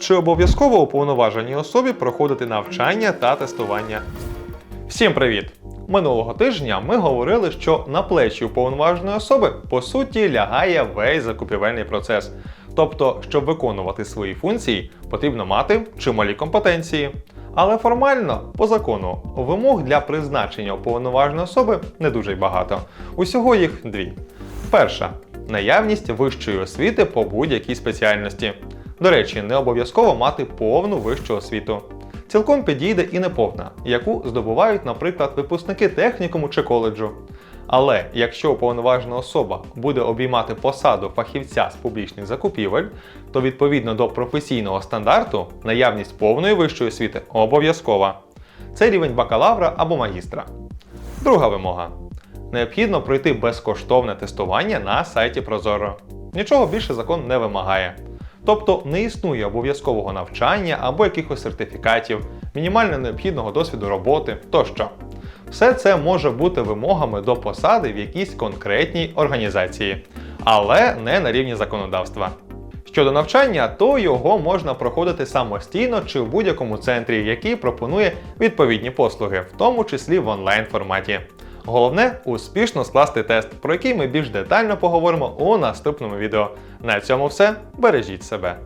Чи обов'язково уповноваженій особі проходити навчання та тестування? Всім привіт! Минулого тижня ми говорили, що на плечі уповноваженої особи по суті лягає весь закупівельний процес. Тобто, щоб виконувати свої функції, потрібно мати чималі компетенції. Але формально, по закону, вимог для призначення уповноваженої особи не дуже й багато. Усього їх дві. Перша наявність вищої освіти по будь-якій спеціальності. До речі, не обов'язково мати повну вищу освіту. Цілком підійде і неповна, яку здобувають, наприклад, випускники технікуму чи коледжу. Але якщо уповноважена особа буде обіймати посаду фахівця з публічних закупівель, то відповідно до професійного стандарту наявність повної вищої освіти обов'язкова. Це рівень бакалавра або магістра. Друга вимога. Необхідно пройти безкоштовне тестування на сайті Прозоро. Нічого більше закон не вимагає. Тобто не існує обов'язкового навчання або якихось сертифікатів, мінімально необхідного досвіду роботи тощо. Все це може бути вимогами до посади в якійсь конкретній організації, але не на рівні законодавства. Щодо навчання, то його можна проходити самостійно чи в будь-якому центрі, який пропонує відповідні послуги, в тому числі в онлайн форматі. Головне успішно скласти тест, про який ми більш детально поговоримо у наступному відео. На цьому все. Бережіть себе.